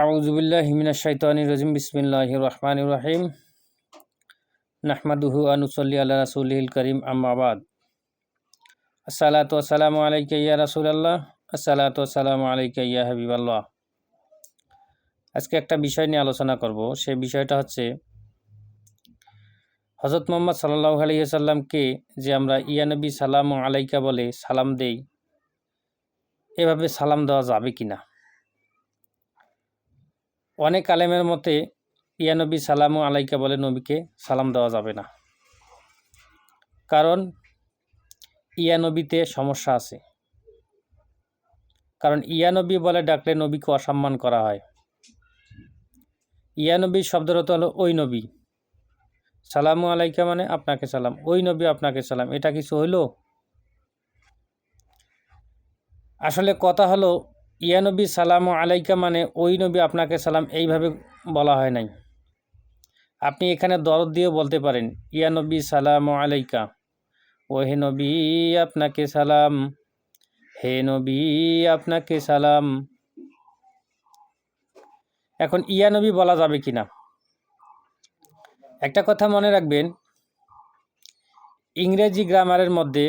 আউজুবিল্লাহ হিমিনা শাইতানি রজিম বিসমিল্লাহ রহমান রহিম। নাহমাদুহু আনুসল্লি আল্লাহ রাসুলিল করিম আম্মাবাদ আসসালাতু আসসালামু আলাইকা ইয়া রাসুলাল্লাহ, আসসালাতু আসসালামু আলাইকা ইয়া হাবিবাল্লাহ। আজকে একটা বিষয় নিয়ে আলোচনা করব। সেই বিষয়টা হচ্ছে হজরত মোহাম্মদ সাল্লাহ আলাইসাল্লামকে যে আমরা ইয়ানবী সালাম আলাইকা বলে সালাম দেই, এভাবে সালাম দেওয়া যাবে কি না অনেক আলেমের মতে ইয়ানবী সালাম আলাইকা বলে নবীকে সালাম দেওয়া যাবে না। কারণ ইয়ানবীতে সমস্যা আছে। কারণ ইয়ানবী বলে ডাকলে নবীকে অসম্মান করা হয়। ইয়ানবী শব্দের অর্থ হলো ওই নবী। সালামু আলাইকা মানে আপনাকে সালাম, ওই নবী আপনাকে সালাম, এটা কিছু হইল? আসলে কথা হলো ইয়ানবী সালামু আলাইকা মানে ওই নবী আপনাকে সালাম এইভাবে বলা হয় নাই। আপনি এখানে দরদ দিয়েও বলতে পারেন ইয়ানবী সালামু আলাইকা। ও হে নবী, আপনাকে সালাম। হে নবী, আপনাকে সালাম। এখন ইয়ানবী বলা যাবে কি না? একটা কথা মনে রাখবেন, ইংরেজি গ্রামারের মধ্যে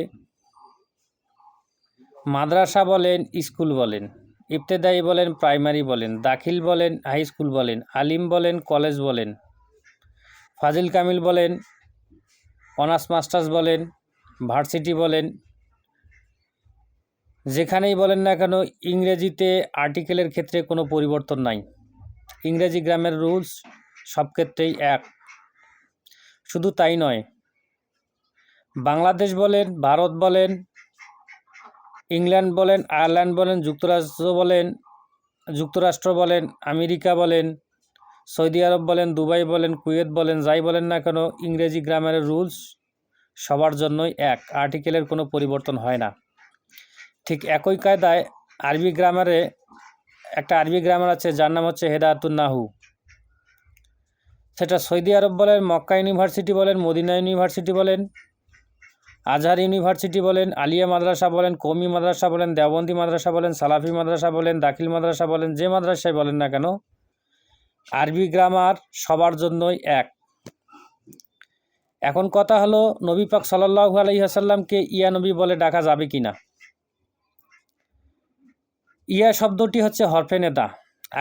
মাদ্রাসা বলেন, স্কুল বলেন ইবতেদায়ী বলেন, প্রাইমারি বলেন, দাখিল বলেন, হাই স্কুল বলেন, আলিম বলেন, কলেজ বলেন, ফাজিল কামিল বলেন, অনার্স, মাস্টার্স বলেন, ভার্সিটি বলেন, যেখানেই বলেন না কেন, ইংরেজিতে আর্টিকেলের ক্ষেত্রে কোনো পরিবর্তন নাই। ইংরেজি গ্রামের রুলস সব ক্ষেত্রেই এক। শুধু তাই নয়, বাংলাদেশ বলেন, ভারত বলেন ইংল্যান্ড বলেন, আয়ারল্যান্ড বলেন, যুক্তরাষ্ট্র বলেন যুক্তরাষ্ট্র বলেন, আমেরিকা বলেন, সৌদি আরব বলেন, দুবাই বলেন, কুয়েত বলেন, যাই বলেন না কেন, ইংরেজি গ্রামারের রুলস সবার জন্যই এক, আর্টিকেলের কোনো পরিবর্তন হয় না। ঠিক একই কায়দায় আরবি গ্রামারে, একটা আরবি গ্রামার আছে, যার নাম হচ্ছে হেদায়তুন নাহু সেটা সৌদি আরব বলেন, মক্কা ইউনিভার্সিটি বলেন, মদিনা ইউনিভার্সিটি বলেন আজহার ইউনিভার্সিটি বলেন, আলিয়া মাদ্রাসা বলেন কমি মাদ্রাসা বলেন, দেওবন্দি মাদ্রাসা বলেন, সালাফি মাদ্রাসা বলেন, দাখিল মাদ্রাসা বলেন, যে মাদ্রাসায় বলেন না কেন, আরবি গ্রামার সবার জন্যই এক। এখন কথা হলো, নবী পাক সাল্লাহু আলহিহাসাল্লামকে ইয়া নবী বলে ডাকা যাবে কি না ইয়া শব্দটি হচ্ছে হরফে নেতা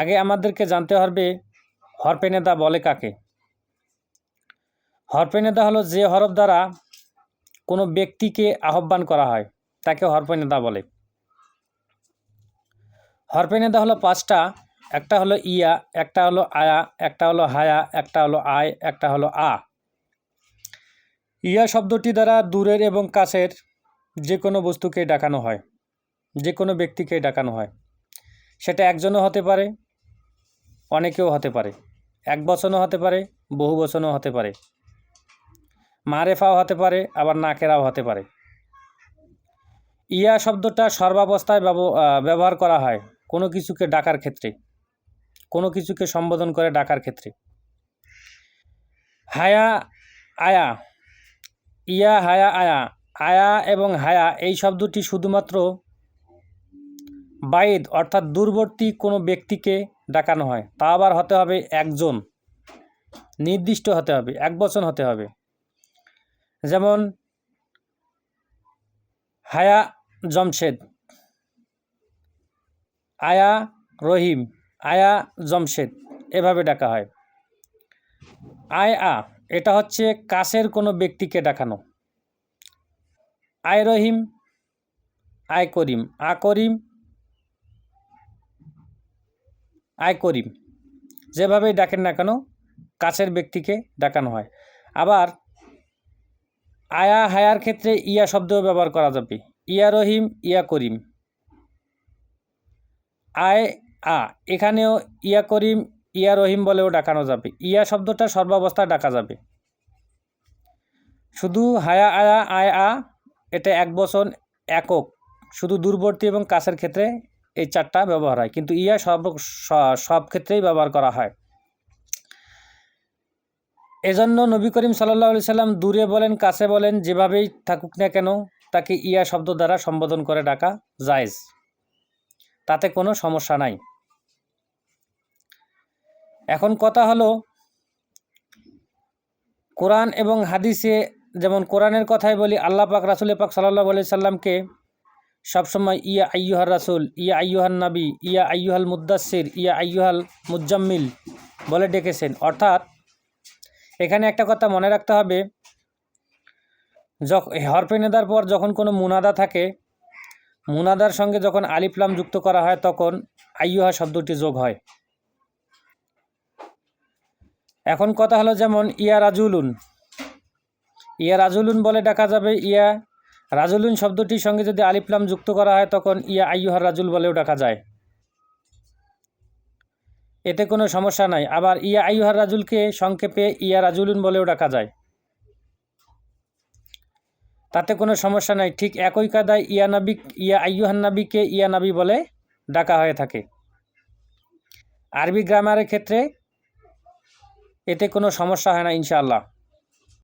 আগে আমাদেরকে জানতে হবে, হরফে নেতা বলে কাকে? হরফে নেতা হলো যে হরফ দ্বারা কোনো ব্যক্তিকে আহ্বান করা হয়, তাকে হরফে নেতা বলে। হরফে নেতা হলো পাঁচটা, একটা হলো ইয়া, একটা হলো আয়া, একটা হলো হায়া, একটা হলো আয়, একটা হলো আ। ইয়া শব্দটি দ্বারা দূরের এবং কাছের যে কোনো বস্তুকে ডাকানো হয়, যে কোনো ব্যক্তিকে ডাকানো হয়। সেটা একজনও হতে পারে, অনেকেও হতে পারে। এক বচনও হতে পারে, বহু বচনও হতে পারে। মারেফাও হতে পারে, আবার নাকেরাও হতে পারে। ইয়া শব্দটা সর্বাবস্থায় ব্যবহার করা হয় কোনো কিছুকে ডাকার ক্ষেত্রে, কোনো কিছুকে সম্বোধন করে ডাকার ক্ষেত্রে। হায়া, আয়া, ইয়া, হায়া, আয়া আয়া এবং হায়া এই শব্দটি শুধুমাত্র বাইদ অর্থাৎ দূরবর্তী কোনো ব্যক্তিকে ডাকানো হয়। তা আবার হতে হবে একজন, নির্দিষ্ট হতে হবে, এক বচন হতে হবে। যেমন হায়া জমশেদ, আয়া রহিম, আয়া জমশেদ, এভাবে ডাকা হয়। আয় আ, এটা হচ্ছে কাছের কোনো ব্যক্তিকে ডাকানো। আয় রহিম, আয় করিম, আ করিম, আয় করিম। যেভাবেই ডাকেন না কেন, কাছের ব্যক্তিকে ডাকানো হয়। আবার আয়া হায়ার ক্ষেত্রে ইয়া শব্দও ব্যবহার করা যাবে। ইয়া রহিম, ইয়া করিম। আয়, আ, এখানেও ইয়া করিম, ইয়া রহিম বলেও ডাকানো যাবে। ইয়া শব্দটা সর্বাবস্থায় ডাকা যাবে। শুধু হায়া, আয়া, আয়, আ, এটা এক বচন, একক। শুধু দূরবর্তী এবং কাছের ক্ষেত্রে এই চারটা ব্যবহার হয়। কিন্তু ইয়া সব সব ক্ষেত্রেই ব্যবহার করা হয়। এজন্য নবী করিম সাল্লাহ সাল্লাম দূরে বলেন, কাছে বলেন, যেভাবেই থাকুক না কেন, তাকে ইয়া শব্দ দ্বারা সম্বোধন করে ডাকা জায়েজ। তাতে কোনো সমস্যা নাই। এখন কথা হলো, কোরআন এবং হাদিসে যেমন কোরআনের কথাই বলি, আল্লাহ পাক রাসুল পাক সাল্লাহ আলি সাল্লামকে সবসময় ইয়া আইয়ুহার রাসুল, ইয়া আইয়ুহাল নাবি, ইয়া আইয়ুহাল মুদাসির ইয়া আইয়ুহাল মুজাম্মিল বলে ডেকেছেন। অর্থাৎ এখানে একটা কথা মনে রাখতে হবে। যখন হরফে নেদার পর যখন কোনো মুনাদা থাকে, মুনাদার সঙ্গে যখন আলিফলাম যুক্ত করা হয় তখন আইয়ুহা শব্দটি যোগ হয়। এখন কথা হলো যেমন, ইয়া রাজুলুন। ইয়া রাজুলুন বলে ডাকা যাবে, ইয়া রাজুলুন শব্দটির সঙ্গে যদি আলিফলাম যুক্ত করা হয় তখন ইয়া আইয়ুহার রাজুল বলেও ডাকা যায়। এতে কোনো সমস্যা নাই। আবার ইয়া আইহার রাজুলকে সংক্ষেপে ইয়া রাজুলুন বলেও ডাকা যায়। তাতে কোনো সমস্যা নাই। ঠিক একই কাদায় ইয়া নাবি, ইয়া আইহান নাবিকে ইয়া নাবি বলে ডাকা হয়ে থাকে। আরবি গ্রামারের ক্ষেত্রে এতে কোনো সমস্যা হয় না, ইনশাআল্লাহ।